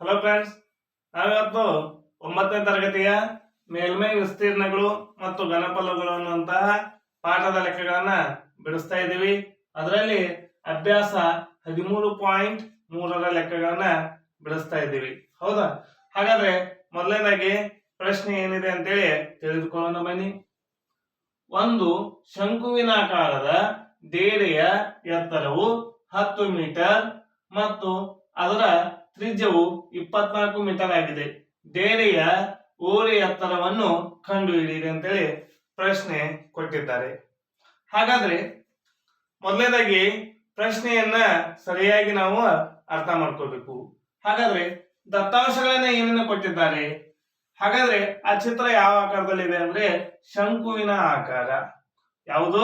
Hello friends ನಾವಿವತ್ತು ಒಂಬತ್ತನೇ ತರಗತಿಯ ಮೇಲ್ಮೈ ವಿಸ್ತೀರ್ಣಗಳು ಮತ್ತು ಘನಫಲಗಳು ಅನ್ನುವಂತಹ ಪಾಠದ ಲೆಕ್ಕಗಳನ್ನ ಬಿಡಿಸ್ತಾ ಇದ್ದೀವಿ. ಅದರಲ್ಲಿ ಅಭ್ಯಾಸ ಹದಿಮೂರು ಪಾಯಿಂಟ್ ಮೂರರ ಲೆಕ್ಕಗಳನ್ನ ಬಿಡಿಸ್ತಾ ಇದ್ದೀವಿ. ಹೌದಾ? ಹಾಗಾದ್ರೆ ಮೊದಲನೇದಾಗಿ ಪ್ರಶ್ನೆ ಏನಿದೆ ಅಂತೇಳಿ ತಿಳಿದುಕೊಳ್ಳೋಣ ಬನ್ನಿ. ಒಂದು ಶಂಕುವಿನಾಕಾರದ ಡೇರೆಯ ಎತ್ತರವು ಹತ್ತು ಮೀಟರ್ ಮತ್ತು ಅದರ ತ್ರಿಜ್ಯವು ಇಪ್ಪತ್ನಾಲ್ಕು ಮೀಟರ್ ಆಗಿದೆ. ಡೇರೆಯ ಓರೆ ಎತ್ತರವನ್ನು ಕಂಡುಹಿಡಿಯಿರಿ ಅಂತೇಳಿ ಪ್ರಶ್ನೆ ಕೊಟ್ಟಿದ್ದಾರೆ. ಹಾಗಾದ್ರೆ ಮೊದಲನೇದಾಗಿ ಪ್ರಶ್ನೆಯನ್ನ ಸರಿಯಾಗಿ ನಾವು ಅರ್ಥ ಮಾಡ್ಕೋಬೇಕು ಹಾಗಾದ್ರೆ ದತ್ತಾಂಶಗಳನ್ನ ಏನನ್ನ ಕೊಟ್ಟಿದ್ದಾರೆ? ಹಾಗಾದ್ರೆ ಆ ಚಿತ್ರ ಯಾವ ಆಕಾರದಲ್ಲಿ ಇದೆ ಅಂದ್ರೆ ಶಂಕುವಿನ ಆಕಾರ. ಯಾವುದು?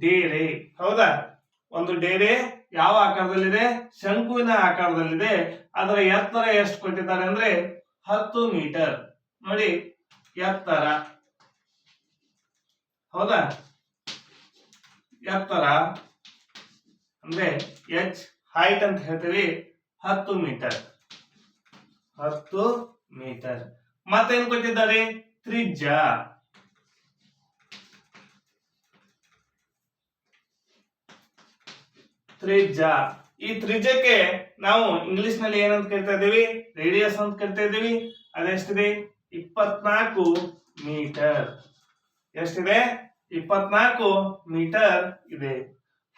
ಡೇರೆ. ಹೌದಾ? ಒಂದು ಡೇರೆ ಯಾವ ಆಕಾರದಲ್ಲಿದೆ? ಶಂಕುವಿನ ಆಕಾರದಲ್ಲಿದೆ. ಅದರ ಎತ್ತರ ಎಷ್ಟು ಕೊಟ್ಟಿದ್ದಾರೆ ಅಂದ್ರೆ ಹತ್ತು ಮೀಟರ್. ನೋಡಿ, ಎತ್ತರ. ಹೌದಾ? ಎತ್ತರ ಅಂದ್ರೆ ಎಚ್ ಹೈಟ್ ಅಂತ ಹೇಳ್ತೀವಿ, ಹತ್ತು ಮೀಟರ್. ಹತ್ತು ಮೀಟರ್. ಮತ್ತೇನ್ ಕೊಟ್ಟಿದ್ದಾರೆ? ತ್ರಿಜ್ಯ. ತ್ರಿಜ್ಯ. ಈ ತ್ರಿಜ್ಯಕ್ಕೆ ನಾವು ಇಂಗ್ಲಿಷ್ನಲ್ಲಿ ಏನಂತ ಕರಿತಾ ಇದ್ದೀವಿ? ರೇಡಿಯಸ್ ಅಂತ ಕರಿತಾ ಇದ್ದೀವಿ. ಅದೆಷ್ಟಿದೆ? ಇಪ್ಪತ್ನಾಲ್ಕು ಮೀಟರ್. ಎಷ್ಟಿದೆ? ಇಪ್ಪತ್ನಾಲ್ಕು ಮೀಟರ್ ಇದೆ.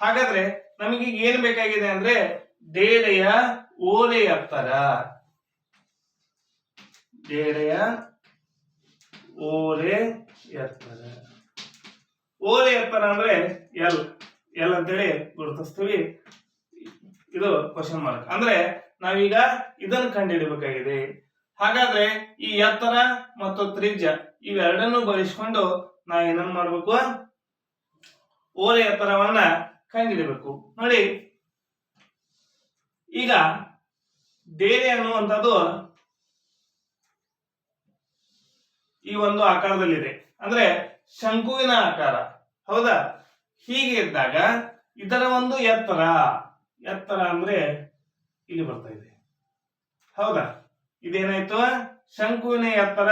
ಹಾಗಾದ್ರೆ ನಮಗೆ ಏನ್ ಬೇಕಾಗಿದೆ ಅಂದ್ರೆ ಡೇರೆಯ ಓಲೆ ಎತ್ತರ ಡೇರೆಯ ಓಲೆ ಎತ್ತರ ಓಲೆ ಎತ್ತರ ಅಂದ್ರೆ ಎಲ್ ಎಲ್ ಅಂತೇಳಿ ಗುರುತಿಸ್ತೀವಿ. ಇದು ಕ್ವಶನ್ ಮಾರ್ಕ್ ಅಂದ್ರೆ ನಾವೀಗ ಇದನ್ನು ಕಂಡುಹಿಡಬೇಕಾಗಿದೆ ಹಾಗಾದ್ರೆ ಈ ಎತ್ತರ ಮತ್ತು ತ್ರಿಜ್ಯ ಇವೆರಡನ್ನು ಬಳಸಿಕೊಂಡು ನಾವು ಏನನ್ನ ಮಾಡ್ಬೇಕು? ಓಲೆ ಎತ್ತರವನ್ನ ಕಂಡುಹಿಡಬೇಕು ನೋಡಿ. ಈಗ ಡೇರೆ ಅನ್ನುವಂಥದ್ದು ಈ ಒಂದು ಆಕಾರದಲ್ಲಿದೆ. ಅಂದ್ರೆ ಶಂಕುವಿನ ಆಕಾರ. ಹೌದಾ? ಹೀಗೆ ಇದ್ದಾಗ ಇದರ ಒಂದು ಎತ್ತರ. ಎತ್ತರ ಅಂದ್ರೆ ಇಲ್ಲಿ ಬರ್ತಾ ಇದೆ. ಹೌದಾ? ಇದೇನಾಯ್ತು? ಶಂಕುವಿನ ಎತ್ತರ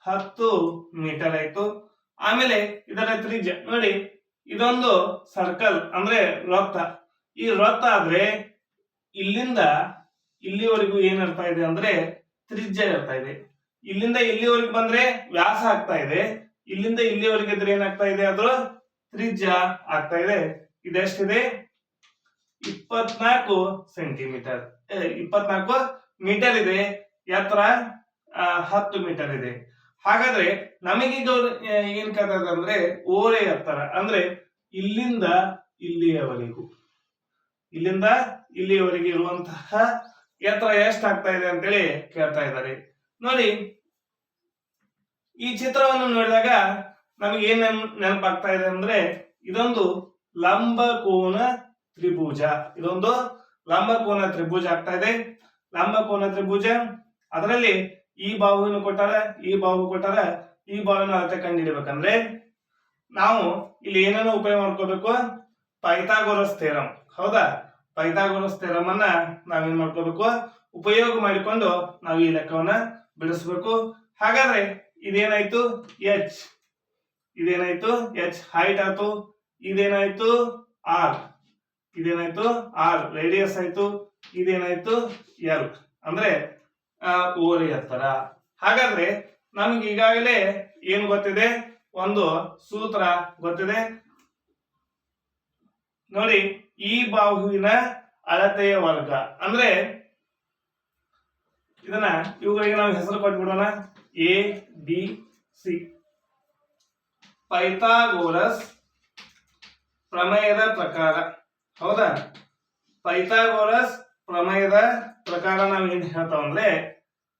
ಹತ್ತು ಮೀಟರ್ ಆಯ್ತು. ಆಮೇಲೆ ಇದರ ತ್ರಿಜ್ಯ ನೋಡಿ, ಇದೊಂದು ಸರ್ಕಲ್ ಅಂದ್ರೆ ವೃತ್ತ. ಈ ವೃತ್ತ ಆದ್ರೆ ಇಲ್ಲಿಂದ ಇಲ್ಲಿವರೆಗೂ ಏನ್ ಇರ್ತಾ ಇದೆ ಅಂದ್ರೆ ತ್ರಿಜ್ಯ ಇರ್ತಾ ಇದೆ. ಇಲ್ಲಿಂದ ಇಲ್ಲಿವರೆಗೆ ಬಂದ್ರೆ ವ್ಯಾಸ ಆಗ್ತಾ ಇದೆ. ಇಲ್ಲಿಂದ ಇಲ್ಲಿವರೆಗೆ ಇದ್ರೆ ಏನಾಗ್ತಾ ಇದೆ? ಅದ್ರ ತ್ರಿಜ್ಯ ಆಗ್ತಾ ಇದೆ. ಇದೆಷ್ಟಿದೆ? ಇಪ್ಪತ್ನಾಲ್ಕು ಸೆಂಟಿಮೀಟರ್ ಇಪ್ಪತ್ನಾಲ್ಕು ಮೀಟರ್ ಇದೆ. ಎತ್ತರ ಹತ್ತು ಮೀಟರ್ ಇದೆ. ಹಾಗಾದ್ರೆ ನಮಗೀಗ ಏನ್ ಕೇಳ್ತಾರೆ ಅಂದ್ರೆ ಓರೆ ಎತ್ತರ ಅಂದ್ರೆ ಇಲ್ಲಿಂದ ಇಲ್ಲಿಯವರೆಗೂ. ಇಲ್ಲಿಂದ ಇಲ್ಲಿಯವರೆಗೆ ಇರುವಂತಹ ಎತ್ತರ ಎಷ್ಟಾಗ್ತಾ ಇದೆ ಅಂತೇಳಿ ಕೇಳ್ತಾ ಇದ್ದಾರೆ. ನೋಡಿ, ಈ ಚಿತ್ರವನ್ನು ನೋಡಿದಾಗ ನಮಗೆ ಏನ್ ನೆನಪಾಗ್ತಾ ಇದೆ ಅಂದ್ರೆ ಇದೊಂದು ಲಂಬಕೋನ ತ್ರಿಭುಜ. ಇದೊಂದು ಲಂಬಕೋನ ತ್ರಿಭುಜ ಆಗ್ತಾ ಇದೆ. ಲಂಬಕೋನ ತ್ರಿಭುಜ, ಅದರಲ್ಲಿ ಈ ಬಾಹುವನ್ನು ಕೊಟ್ಟಾರ, ಈ ಬಾಹು ಕೊಟ್ಟಾರ ಈ ಬಾಹುವಿನ ಅಳತೆ ಕಂಡುಹಿಡಿಬೇಕಂದ್ರೆ ನಾವು ಇಲ್ಲಿ ಏನನ್ನ ಉಪಯೋಗ ಮಾಡ್ಕೋಬೇಕು? ಪೈಥಾಗೋರಸ್ ಥೇರಂ ಹೌದಾ? ಪೈಥಾಗೋರಸ್ ಥೇರಮ್ ಅನ್ನ ನಾವೇನ್ ಮಾಡ್ಕೋಬೇಕು? ಉಪಯೋಗ ಮಾಡಿಕೊಂಡು ನಾವು ಈ ಲೆಕ್ಕವನ್ನ ಬಿಡಿಸ್ಬೇಕು. ಹಾಗಾದ್ರೆ ಇದೇನಾಯ್ತು? ಎಚ್ ಇದೇನಾಯ್ತು? ಎಚ್ ಹೈಟ್ ಆಯ್ತು. ಇದೇನಾಯ್ತು? ಆರ್ ಇದೇನಾಯ್ತು? ಆರ್. ರೇಡಿಯಸ್ ಆಯ್ತು. ಇದೇನಾಯ್ತು? ಎಲ್ ಅಂದ್ರೆ ಓರಿ ಎತ್ತರ ಹಾಗಾದ್ರೆ, ನಮ್ಗೆ ಈಗಾಗಲೇ ಏನು ಗೊತ್ತಿದೆ? ಒಂದು ಸೂತ್ರ ಗೊತ್ತಿದೆ. ನೋಡಿ, ಈ ಬಾಹುವಿನ ಅಳತೆಯ ವರ್ಗ. ಅಂದ್ರೆ, ಇದನ್ನ ಇವುಗಳಿಗೆ ನಾವು ಹೆಸರು ಕೊಟ್ಬಿಡೋಣ. A, B, C. ಪೈಥಾಗೋರಸ್ ಪ್ರಮೇಯದ ಪ್ರಕಾರ. ಹೌದಾ? ಪೈಥಾಗೋರಸ್ ಪ್ರಮೇಯದ ಪ್ರಕಾರ ನಾವು ಏನ್ ಹೇಳ್ತಾವ ಅಂದ್ರೆ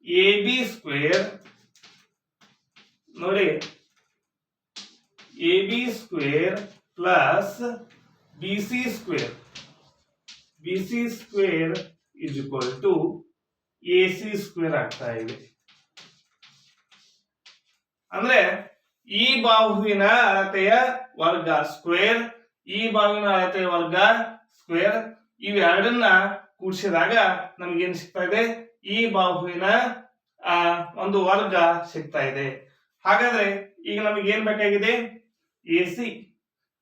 ಎ ಬಿ ಸ್ಕ್ವೇರ್ ನೋಡಿ, A B square plus B C square. B C square is equal to A C square ಆಗ್ತಾ ಇದೆ. ಅಂದ್ರೆ ಈ ಬಾಹುವಿನ ಅಳತೆಯ ವರ್ಗ ಸ್ಕ್ವೇರ್ ಈ ಬಾಹುವಿನ ಅಳತೆ ವರ್ಗ ಸ್ಕ್ವೇರ್ ಇವೆರಡನ್ನ ಕೂಡಿಸಿದಾಗ ನಮ್ಗೆ ಏನ್ ಸಿಗ್ತಾ ಇದೆ? ಈ ಬಾಹುವಿನ ಆ, ಒಂದು ವರ್ಗ ಸಿಗ್ತಾ ಇದೆ. ಹಾಗಾದ್ರೆ ಈಗ ನಮಗೆ ಏನ್ ಬೇಕಾಗಿದೆ? A C.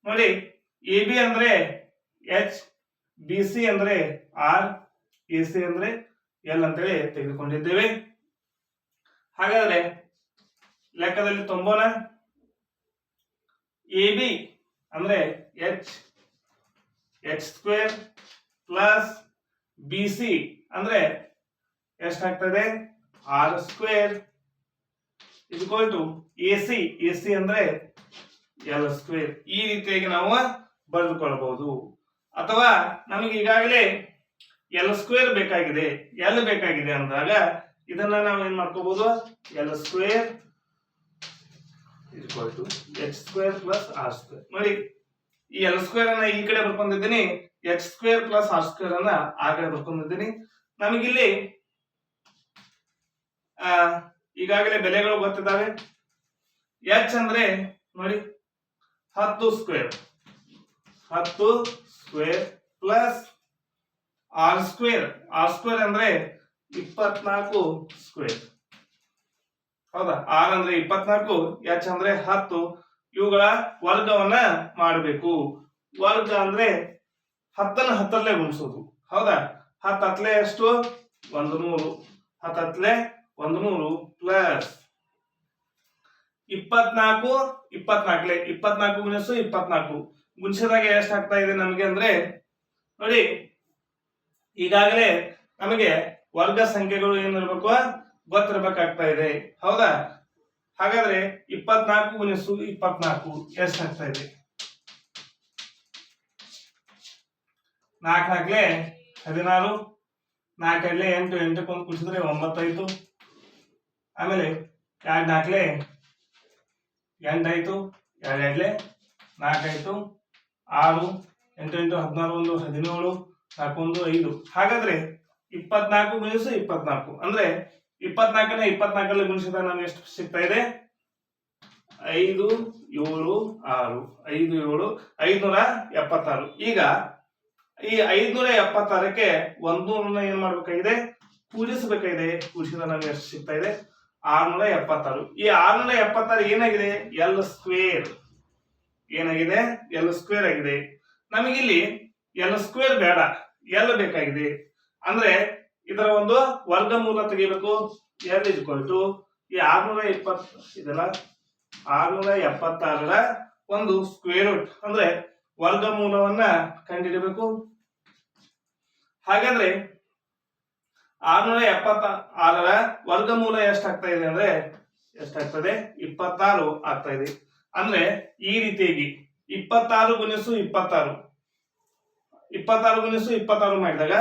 ನೋಡಿ ಎ ಬಿ ಅಂದ್ರೆ ಎಚ್ ಬಿ ಸಿ ಅಂದ್ರೆ ಆರ್ ಎ ಸಿ ಅಂದ್ರೆ ಎಲ್ ಅಂತೇಳಿ ತೆಗೆದುಕೊಂಡಿದ್ದೇವೆ. ಹಾಗಾದ್ರೆ ಲೆಕ್ಕದಲ್ಲಿ ತುಂಬೋಣ. ಎ ಬಿ ಅಂದ್ರೆ H H square plus B C ಅಂದ್ರೆ ಎಷ್ಟಾಗ್ತದೆ? R square equal to A C A C ಅಂದ್ರೆ ಎಲ್ ಸ್ಕ್ವೇರ್ ಈ ರೀತಿಯಾಗಿ ನಾವು ಬರೆದುಕೊಳ್ಳಬಹುದು ಅಥವಾ ನಮಗೆ ಈಗಾಗಲೇ ಎಲ್ ಸ್ಕ್ವೇರ್ ಬೇಕಾಗಿದೆ. ಎಲ್ ಬೇಕಾಗಿದೆ ಅಂದಾಗ ಇದನ್ನ ನಾವು ಏನ್ ಮಾಡ್ಕೋಬಹುದು? L square equal to H square plus R square ನೋಡಿ. ಈ ಎಲ್ ಸ್ಕ್ವೇರ್ ಅನ್ನ ಈ ಕಡೆ ಬರ್ಕೊಂಡಿದ್ದೀನಿ H square plus R square ಅನ್ನ ಆ ಕಡೆ ಬರ್ಕೊಂಡಿದ್ದೀನಿ. ನಮಗಿಲ್ಲಿ ಆ, ಈಗಾಗಲೇ ಬೆಲೆಗಳು ಗೊತ್ತಿದ್ದಾವೆ ಎಚ್ ಅಂದ್ರೆ ನೋಡಿ ಹತ್ತು ಸ್ಕ್ವೇರ್ ಹತ್ತು square plus R square R square ಅಂದ್ರೆ ಇಪ್ಪತ್ನಾಲ್ಕು ಸ್ಕ್ವೇರ್ ಹೌದಾ? ಆರ್ ಅಂದ್ರೆ ಇಪ್ಪತ್ನಾಲ್ಕು ಎಚ್ ಅಂದ್ರೆ ಹತ್ತು. ಇವುಗಳ ವರ್ಗವನ್ನ ಮಾಡಬೇಕು. ವರ್ಗ ಅಂದ್ರೆ ಹತ್ತನ್ನ ಹತ್ತಲ್ಲೇ ಗುಣಿಸೋದು. ಹೌದಾ? ಹತ್ತು ಹತ್ತಲೆ ಎಷ್ಟು? ಒಂದು ನೂರು. ಹತ್ತು ಹತ್ತಲೆ ಒಂದು ನೂರು ಪ್ಲಸ್ ಇಪ್ಪತ್ನಾಲ್ಕು, ಇಪ್ಪತ್ನಾಲ್ಕಲೆ. ಇಪ್ಪತ್ನಾಲ್ಕು ಗುಣಿಸು, ಇಪ್ಪತ್ನಾಲ್ಕು. ಗುಣಿಸಿದಾಗ ಎಷ್ಟು ಆಗ್ತಾ ಇದೆ ನಮಗೆ ಅಂದ್ರೆ, ನೋಡಿ, ಈಗಾಗಲೇ ನಮಗೆ ವರ್ಗ ಸಂಖ್ಯೆಗಳು ಏನಿರ್ಬೇಕು ಗೊತ್ತಿರ್ಬೇಕಾಗ್ತಾ ಇದೆ. ಹೌದಾ? ಹಾಗಾದ್ರೆ ಇಪ್ಪತ್ನಾಲ್ಕು ಗುಣಿಸು ಇಪ್ಪತ್ನಾಲ್ಕು ಎಷ್ಟಾಗ್ತಾ ಇದೆ? ನಾಲ್ಕು ನಾಲ್ಕಲೆ ಹದಿನಾರು ನಾಲ್ಕೈದ್ಲೆ ಎಂಟು ಎಂಟಕ್ಕೊಂದು ಕುಡಿಸಿದ್ರೆ ಒಂಬತ್ತಾಯ್ತು ಆಮೇಲೆ ಎರಡು ನಾಲ್ಕಲೆ ಎಂಟಾಯ್ತು, ಎರಡು ಎರಡ್ಲೆ ನಾಲ್ಕಾಯ್ತು, ಆರು, ಎಂಟು ಎಂಟು, ಹದಿನಾರು, ಒಂದು, ಹದಿನೇಳು, ನಾಲ್ಕು, ಒಂದು, ಐದು. ಹಾಗಾದ್ರೆ ಇಪ್ಪತ್ನಾಲ್ಕು ಗುಣಿಸು ಇಪ್ಪತ್ನಾಲ್ಕು. ಅಂದ್ರೆ ಇಪ್ಪತ್ನಾಲ್ಕನ, ಇಪ್ಪತ್ನಾಲ್ಕರಲ್ಲಿ ಗುಣಿಸಿದ ನಮ್ಗೆ ಎಷ್ಟು ಸಿಗ್ತಾ ಇದೆ? ಐದು, ಏಳು, ಆರು, ಐದು, ಏಳು, ಐದ್ನೂರ ಎಪ್ಪತ್ತಾರು. ಈಗ ಈ ಐದುನೂರ ಎಪ್ಪತ್ತಾರಕ್ಕೆ ಒಂದೂರನ್ನ ಏನ್ ಮಾಡ್ಬೇಕಾಗಿದೆ? ಪೂಜಿಸಬೇಕಾಗಿದೆ. ಕೂಡಿಸಿದ ನಮ್ಗೆ ಎಷ್ಟು ಸಿಗ್ತಾ ಇದೆ? ಆರ್ನೂರ ಎಪ್ಪತ್ತಾರು. ಈ ಆರ್ನೂರ ಎಪ್ಪತ್ತಾರು ಏನಾಗಿದೆ? ಎಲ್ ಸ್ಕ್ವೇರ್ ಏನಾಗಿದೆ? ಎಲ್ ಸ್ಕ್ವೇರ್ ಆಗಿದೆ. ನಮಗಿಲ್ಲಿ ಎಲ್ ಸ್ಕ್ವೇರ್ ಬೇಡ. ಎಲ್ ಬೇಕಾಗಿದೆ. ಅಂದ್ರೆ ಇದರ ಒಂದು ವರ್ಗಮೂಲ ತೆಗಿಬೇಕು. ಎರಡು ಇಸ್ಕೊಲ್ ಟು ಈ ಆರ್ನೂರ ಇಪ್ಪತ್ ಇದೆಲ್ಲ ಆರ್ನೂರ ಎಪ್ಪತ್ತಾರರ ಒಂದು ಸ್ಕ್ವೇರ್ ರೂಟ್ ಅಂದ್ರೆ ವರ್ಗಮೂಲವನ್ನ ಕಂಡಿಡಬೇಕು. ಹಾಗಾದ್ರೆ ಆರ್ನೂರ ಎಪ್ಪತ್ತ ಆರರ ವರ್ಗಮೂಲ ಎಷ್ಟಾಗ್ತಾ ಇದೆ ಅಂದ್ರೆ ಎಷ್ಟಾಗ್ತದೆ? ಇಪ್ಪತ್ತಾರು ಆಗ್ತಾ ಇದೆ. ಅಂದ್ರೆ ಈ ರೀತಿಯಾಗಿ ಇಪ್ಪತ್ತಾರು ಗುಣಿಸು ಇಪ್ಪತ್ತಾರು. ಇಪ್ಪತ್ತಾರು ಗುಣಿಸು ಇಪ್ಪತ್ತಾರು ಮಾಡಿದಾಗ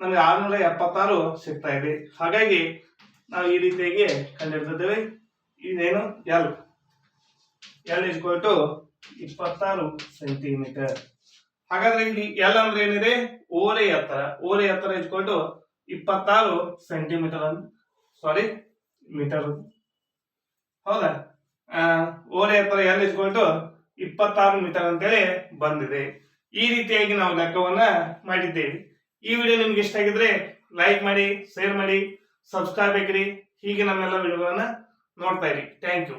ನಮಗೆ ಆರುನೂರ ಎಪ್ಪತ್ತಾರು ಸಿಗ್ತಾ ಇದೆ. ಹಾಗಾಗಿ ನಾವು ಈ ರೀತಿಯಾಗಿ ಕಂಡಿಡ್ತಿದ್ದೇವೆ ಇದೇನು L L is equal to ಇಪ್ಪತ್ತಾರು ಸೆಂಟಿಮೀಟರ್ ಹಾಗಾದ್ರೆ ಇಲ್ಲಿ ಎಲ್ ಅಂದ್ರೆ ಏನಿದೆ? ಓರೆ ಎತ್ತರ. ಓರೆ ಎತ್ತರ ಇಸ್ಕೊಂಡು ಇಪ್ಪತ್ತಾರು ಸೆಂಟಿಮೀಟರ್ ಅಂತ ಸಾರಿ ಮೀಟರ್ ಹೌದಾ? ಓರೆ ಎತ್ತರ ಎಲ್ ಇಸ್ಕೊಂಡು ಇಪ್ಪತ್ತಾರು ಮೀಟರ್ ಅಂತೇಳಿ ಬಂದಿದೆ. ಈ ರೀತಿಯಾಗಿ ನಾವು ಲೆಕ್ಕವನ್ನ ಮಾಡಿದ್ದೇವೆ. ಈ ವಿಡಿಯೋ ನಿಮ್ಗೆ ಇಷ್ಟ ಆಗಿದ್ರೆ ಲೈಕ್ ಮಾಡಿ ಶೇರ್ ಮಾಡಿ ಸಬ್ಸ್ಕ್ರೈಬ್ ಬೇಕ್ರಿ ಹೀಗೆ ನಮ್ಮೆಲ್ಲ ವಿಡಿಯೋಗಳನ್ನ ನೋಡ್ತಾ ಇರಿ. Thank you